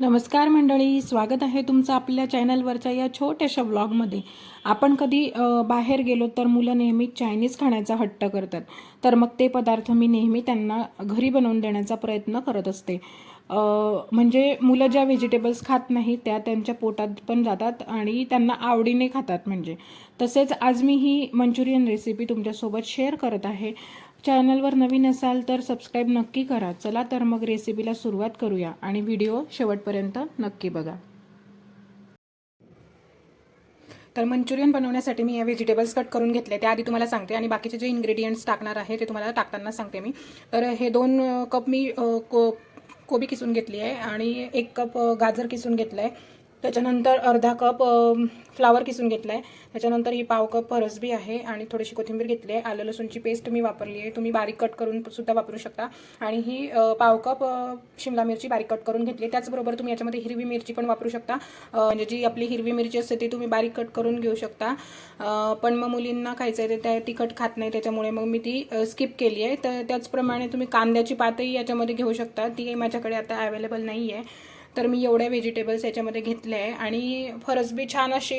नमस्कार मंडळी स्वागत आहे तुमचं आपल्या चॅनलवरच्या या छोट्याशा ब्लॉगमध्ये आपण कधी बाहेर गेलो तर मुलं नेहमी चायनीज खाण्याचा हट्ट करतात. तर मग ते पदार्थ मी नेहमी त्यांना घरी बनवून देण्याचा प्रयत्न करत असते. म्हणजे मुलं ज्या व्हेजिटेबल्स खात नाही त्या त्यांच्या पोटात पण जातात आणि त्यांना आवडीने खातात म्हणजे. तसेच आज मी ही मंचुरियन रेसिपी तुमच्यासोबत शेअर करत आहे. चॅनलवर नवीन असाल तर सबस्क्राईब नक्की करा. चला तर मग रेसिपीला सुरुवात करूया आणि व्हिडिओ शेवटपर्यंत नक्की बघा. तर मंचुरियन बनवण्यासाठी मी या व्हेजिटेबल्स कट करून घेतले. त्याआधी तुम्हाला सांगते आणि बाकीचे जे इन्ग्रेडियंट्स टाकणार आहे ते तुम्हाला टाकताना सांगते मी. तर हे दोन कप मी को कोबी किसून घेतली आहे आणि एक कप गाजर किसून घेतलं आहे त्याच्यानंतर अर्धा कप फ्लावर किसून घेतला आहे त्याच्यानंतर ही पाव कप फरसबी आहे आणि थोडीशी कोथिंबीर घेतली आहे. आलं लसूणची पेस्ट मी वापरली आहे. तुम्ही बारीक कट करून सुद्धा वापरू शकता. आणि ही पाव कप शिमला मिरची बारीक कट करून घेतली आहे. त्याचबरोबर तुम्ही याच्यामध्ये हिरवी मिरची पण वापरू शकता. म्हणजे जी आपली हिरवी मिरची असते ती तुम्ही बारीक कट करून घेऊ शकता. पण मग मुलींना खायचं आहे ते त्या तिखट खात नाही. त्याच्यामुळे मग मी ती स्किप केली आहे. तर त्याचप्रमाणे तुम्ही कांद्याची पातही याच्यामध्ये घेऊ शकता. ती माझ्याकडे आता अवेलेबल नाही आहे तर मी एवढ्या व्हेजिटेबल्स याच्यामध्ये घेतले आहे. आणि फरसबी छान अशी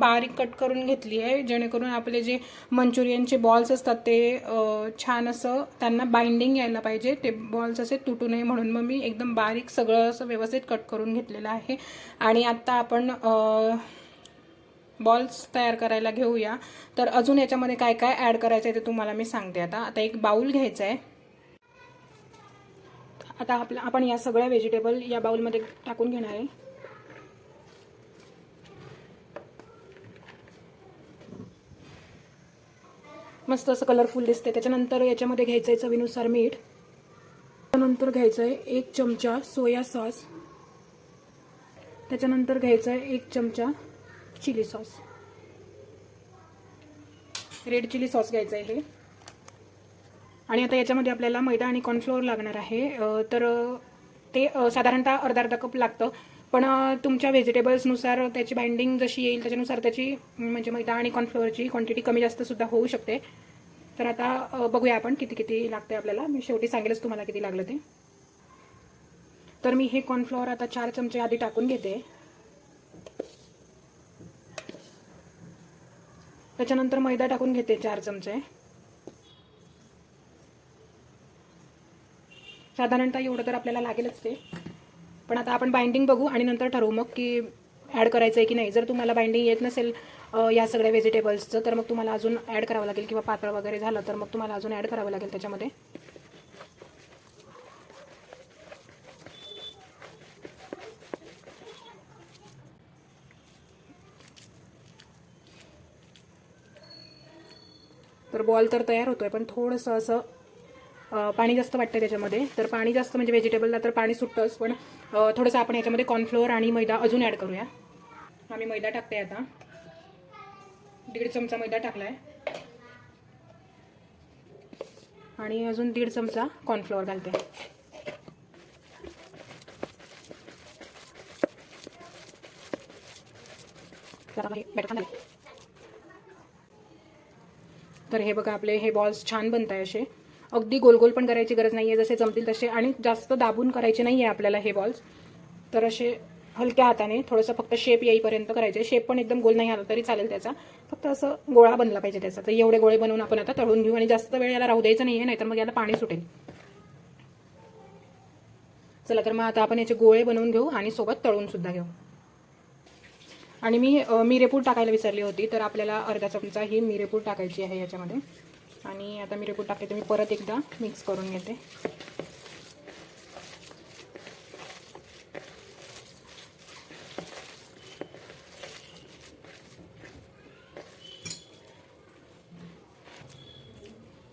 बारीक कट करून घेतली आहे. जेणेकरून आपले जे मंचुरियनचे बॉल्स असतात ते छान असं त्यांना बाइंडिंग यायला पाहिजे. ते बॉल्स असे तुटू नये म्हणून मग मी एकदम बारीक सगळं असं व्यवस्थित कट करून घेतलेलं आहे. आणि आत्ता आपण बॉल्स तयार करायला घेऊया. तर अजून याच्यामध्ये काय काय ॲड करायचं आहे ते तुम्हाला मी सांगते आता. आता एक बाऊल घ्यायचा आहे आता आपला आपण या सगळ्या व्हेजिटेबल या बाउलमध्ये टाकून घेणार आहे. मस्त असं कलरफुल दिसते त्याच्यानंतर याच्यामध्ये घ्यायचं आहे चवीनुसार मीठ. त्यानंतर घ्यायचं आहे एक चमचा सोया सॉस त्याच्यानंतर घ्यायचं आहे एक चमचा chilli sauce red chilli sauce घ्यायचं आहे हे. आणि आता याच्यामध्ये आपल्याला मैदा आणि कॉर्नफ्लोअर लागणार आहे. तर ते साधारणतः अर्धा अर्धा कप लागतं. पण तुमच्या व्हेजिटेबल्सनुसार त्याची बाइंडिंग जशी येईल त्याच्यानुसार त्याची म्हणजे मैदा आणि कॉर्नफ्लोअरची क्वांटिटी कमी जास्त सुद्धा होऊ शकते. तर आता बघूया आपण किती किती लागते आपल्याला. मी शेवटी सांगेलच तुम्हाला किती लागलं ते. तर मी हे कॉर्नफ्लॉवर आता चार चमचे आधी टाकून घेते. त्याच्यानंतर मैदा टाकून घेते चार चमचे. साधारणतः एवढं तर आपल्याला लागेलच ते. पण आता आपण बाइंडिंग बघू आणि नंतर ठरवू मग की ॲड करायचं आहे की नाही. जर तुम्हाला बाइंडिंग येत नसेल या सगळ्या व्हेजिटेबल्सचं तर मग तुम्हाला अजून ॲड करावं लागेल किंवा पातळ वगैरे झालं तर मग तुम्हाला अजून ॲड करावं लागेल त्याच्यामध्ये. तर बॉल तर तयार होतोय पण थोडंसं असं पाणी जास्त वाटतं त्याच्यामध्ये. तर पाणी जास्त म्हणजे व्हेजिटेबलला तर पाणी सुटतंच पण थोडंसं आपण याच्यामध्ये कॉर्नफ्लोअर आणि मैदा अजून ॲड करूया. आम्ही मैदा टाकते आता. दीड चमचा मैदा टाकला आहे आणि अजून दीड चमचा कॉर्नफ्लोअर घालते. तर हे बघा आपले हे बॉल्स छान बनत आहे असे. अगदी गोल गोल पण करायची गरज नाही आहे जसे जमतील तसे. आणि जास्त दाबून करायचे नाही आहे आपल्याला हे बॉल्स तर असे हलक्या हाताने थोडंसं फक्त शेप येईपर्यंत करायचे. शेप पण एकदम गोल नाही आला तरी चालेल त्याचा. फक्त असं गोळा बनला पाहिजे त्याचा. तर एवढे गोळे बनवून आपण आता तळून घेऊ आणि जास्त वेळ याला राहू द्यायचं नाही आहे नाहीतर मग याला पाणी सुटेल. चला तर मग आता आपण याचे गोळे बनवून घेऊ आणि सोबत तळून सुद्धा घेऊ. आणि मी अ, मिरेपूड टाकायला विसरली होती तर आपल्याला अर्धा चमचा ही मिरेपूड टाकायची आहे याच्यामध्ये. आणि आता मिरेपूड टाकते तर मी परत एकदा मिक्स करून घेते.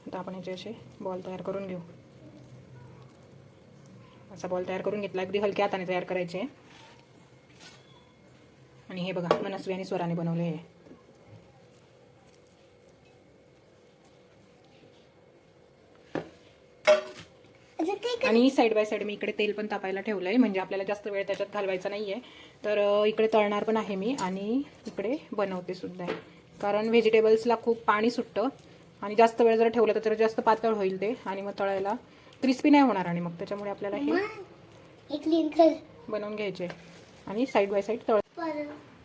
आता आपण याचे असे बॉल तयार करून घेऊ. असा बॉल तयार करून घेतला अगदी हलक्या हाताने तयार करायचे. आणि हे बघा मनस्वी आणि स्वराने बनवले हे. आणि साईड बाय साईड मी इकडे तेल पण तापायला ठेवलं आहे म्हणजे आपल्याला जास्त वेळ त्याच्यात घालवायचा नाही आहे तर इकडे तळणार पण आहे मी आणि इकडे बनवते सुद्धा. आहे कारण व्हेजिटेबल्सला खूप पाणी सुटतं. आणि जास्त वेळ जर ठेवलं तर जास्त पातळ होईल ते. आणि मग तळायला क्रिस्पी नाही होणार आणि मग त्याच्यामुळे आपल्याला हे बनवून घ्यायचे. आणि साईड बाय साईड तळ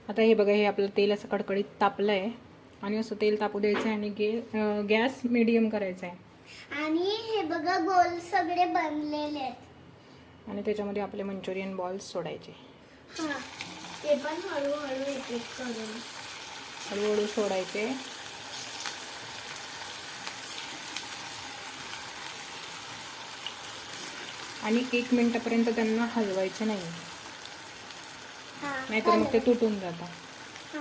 आता हे बघा हे आपलं तेल असं कडकडीत तापलं आहे आणि असं तेल तापू द्यायचं आहे आणि गे गॅस मिडियम करायचा आहे आणि हे बघा गोल सगळे बनलेले आहेत. आणि त्याच्यामध्ये आपले मंचुरियन बॉल्स सोडायचे. हा ते पण हळूहळू एक एक करून. हळूहळू सोडायचे. आणि एक मिनिटापर्यंत त्यांना हलवायचे नाही. हा नाहीतर मग ते तुटून जातात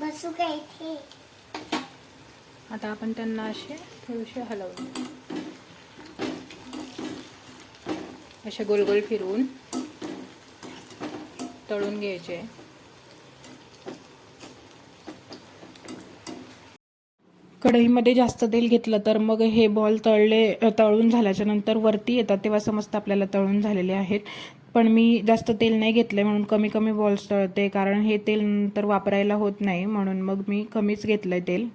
बसू का इथे. आता आपण त्यांना असे थोडेसे हलवले असे गोल गोल फिरवून तळून घ्यायचे. कढईमध्ये जास्त तेल घेतलं तर मग हे बॉल तळले तळून झाल्याच्यानंतर वरती येतात तेव्हा समजतं आपल्याला तळून झालेले आहेत. पण मी जास्त तेल नाही घेतलंय म्हणून कमी कमी बॉल्स तळते. कारण हे तेल नंतर वापरायला होत नाही म्हणून मग मी कमीच घेतलंय तेल.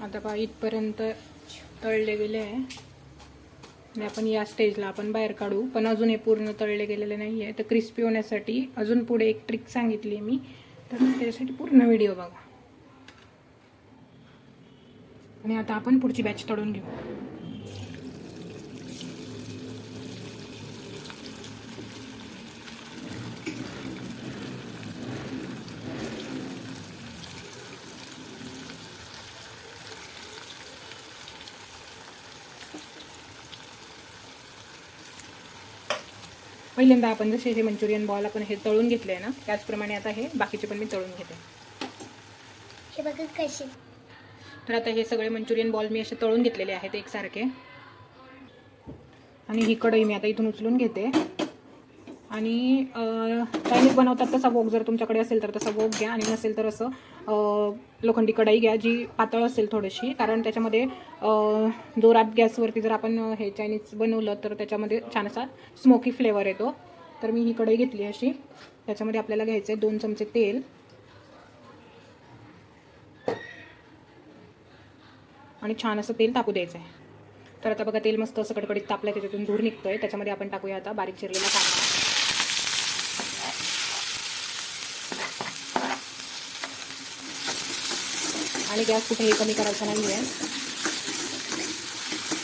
आता पहा इथपर्यंत तळले गेले आहे. आणि आपण या स्टेजला आपण बाहेर काढू. पण अजून हे पूर्ण तळले गेलेले नाही आहे तर क्रिस्पी होण्यासाठी अजून पुढे एक ट्रिक सांगितली आहे मी. तर त्याच्यासाठी पूर्ण व्हिडिओ बघा. आणि आता आपण पुढची बॅच तळून घेऊ. पहिल्यांदा आपण जसे हे मंचुरियन बॉल आपण हे तळून घेतले आहे ना त्याचप्रमाणे आता हे बाकीचे पण मी तळून घेते. हे बघा कसे. तर आता हे सगळे मंचुरियन बॉल मी असे तळून घेतलेले आहेत एकसारखे. आणि ही कढई मी आता इथून उचलून घेते. आणि चायनीज बनवतात तसा वोग जर तुमच्याकडे असेल तर तसा वोग घ्या. आणि नसेल तर असं लोखंडी कढई घ्या जी पातळ असेल थोडीशी. कारण त्याच्यामध्ये जोरात गॅसवरती जर आपण हे चायनीज बनवलं तर त्याच्यामध्ये छान असा स्मोकी फ्लेवर येतो. तर मी ही कढई घेतली अशी. त्याच्यामध्ये आपल्याला घ्यायचं आहे दोन चमचे तेल. आणि छान असं तेल तापू द्यायचं आहे. तर आता बघा तेल मस्त असं कडकडीत तापलं त्याच्यातून धूर आहे त्याच्यामध्ये आपण टाकूया आता बारीक चिरलेला कांदा. आणि गॅस कुठेही कमी करायचा नाही आहे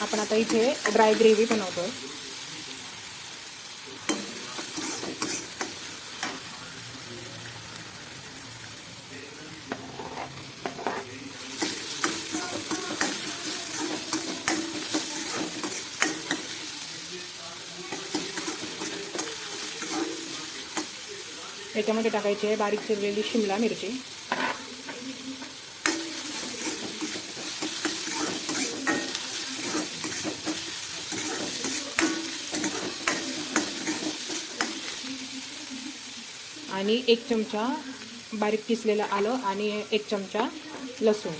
आपण आता इथे ड्राय ग्रेव्ही बनवतो आहे याच्यामध्ये टाकायची आहे बारीक चिरलेली शिमला मिरची. आणि एक चमचा बारीक किसलेलं आलं आणि एक चमचा लसूण.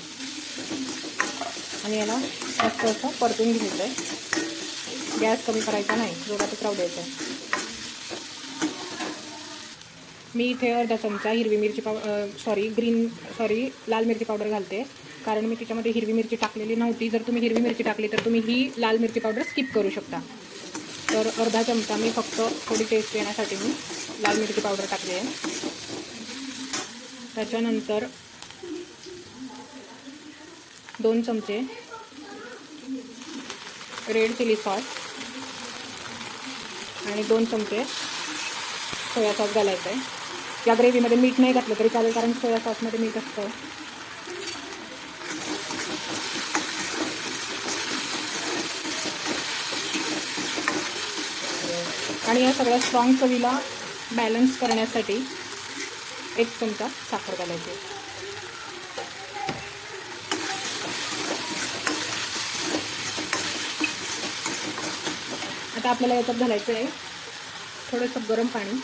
आणि याला मस्त असं परतून घ्यायचं आहे गॅस कमी करायचा नाही जोरातच राहू द्यायचा आहे मी इथे अर्धा चमचा हिरवी मिरची पाव सॉरी ग्रीन सॉरी लाल मिरची पावडर घालते. कारण मी त्याच्यामध्ये हिरवी मिरची टाकलेली नव्हती. जर तुम्ही हिरवी मिरची टाकली तर तुम्ही ही लाल मिरची पावडर स्किप करू शकता. तर अर्धा चमचा मी फक्त थोडी टेस्ट येण्यासाठी मी लाल मिरची पावडर टाकली आहे. त्याच्यानंतर दोन चमचे रेड चिली सॉस आणि दोन चमचे सोया सॉस घालायचं आहे या ग्रेव्हीमध्ये मीठ नाही घातलं तरी चालेल कारण सोया सॉसमध्ये मीठ असतं. आणि या सगळ्या स्ट्रॉंग चवीला बॅलन्स करण्यासाठी एक चमचा साखर घालायची. आता आपल्याला याच्यात घालायचं आहे थोडंसं गरम पाणी.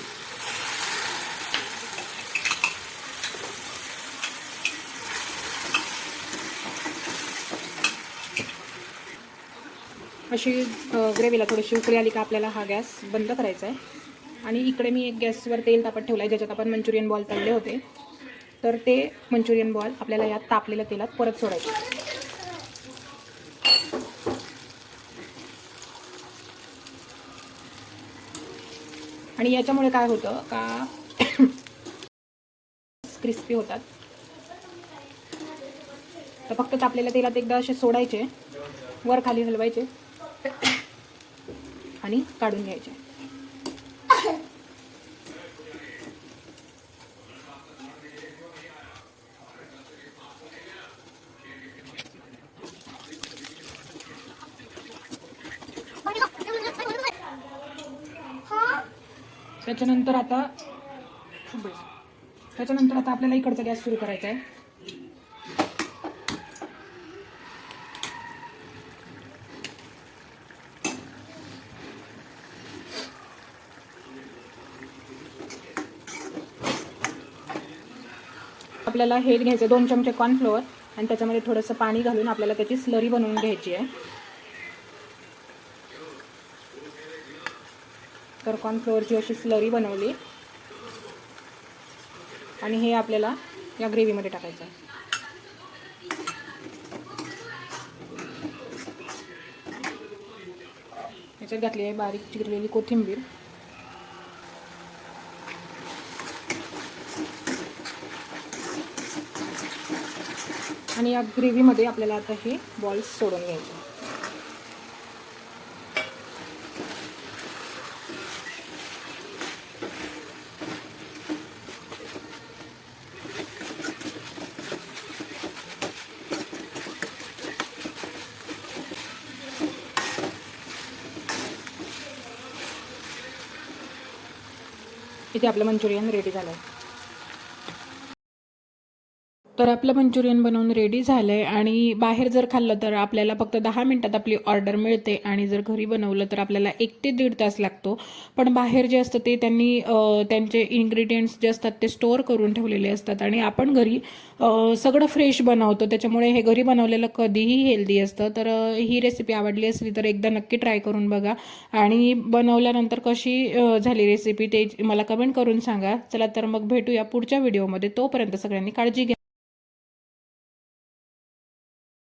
अशी ग्रेव्हीला थोडीशी उकळी आली का आपल्याला हा गॅस बंद करायचा आहे. आणि इकडे मी एक गॅसवर तेल तापत ठेवलं आहे ज्याच्यात आपण मंचुरियन बॉल तळले होते. तर ते मंचुरियन बॉल आपल्याला यात तापलेल्या तेलात परत सोडायचे. आणि याच्यामुळे काय होतं का क्रिस्पी होतात. तर फक्त तापलेल्या तेलात एकदा असे सोडायचे वर खाली हलवायचे. आणि काढून घ्यायचे. त्याच्यानंतर आता त्याच्यानंतर आता आपल्याला इकडचा गॅस सुरू करायचा आहे आपल्याला हे घ्यायचं दोन चमचे कॉर्नफ्लोअर आणि त्याच्यामध्ये थोडंसं पाणी घालून आपल्याला त्याची स्लरी बनवून घ्यायची आहे. तर कॉर्नफ्लोअरची अशी स्लरी बनवली. आणि हे आपल्याला या ग्रेव्हीमध्ये टाकायचं आहे. याच्यात घातली आहे बारीक चिरलेली कोथिंबीर. आणि या ग्रेव्हीमध्ये आपल्याला आता हे बॉल्स सोडून घ्यायचे इथे आपलं मंचुरियन रेडी झालं आहे तर आपलं मंचुरियन बनवून रेडी झालं आहे आणि बाहेर जर खाल्लं तर आपल्याला फक्त दहा मिनटात आपली ऑर्डर मिळते. आणि जर घरी बनवलं तर आपल्याला एक ते दीड तास लागतो. पण बाहेर जे असतं ते त्यांनी त्यांचे इन्ग्रेडियंट्स जे असतात ते स्टोअर करून ठेवलेले असतात. आणि आपण घरी सगळं फ्रेश बनवतो. त्याच्यामुळे हे घरी बनवलेलं कधीही हेल्दी असतं. तर ही रेसिपी आवडली असली तर एकदा नक्की ट्राय करून बघा. आणि बनवल्यानंतर कशी झाली रेसिपी ते मला कमेंट करून सांगा. चला तर मग भेटूया पुढच्या व्हिडिओमध्ये तोपर्यंत सगळ्यांनी काळजी घ्या.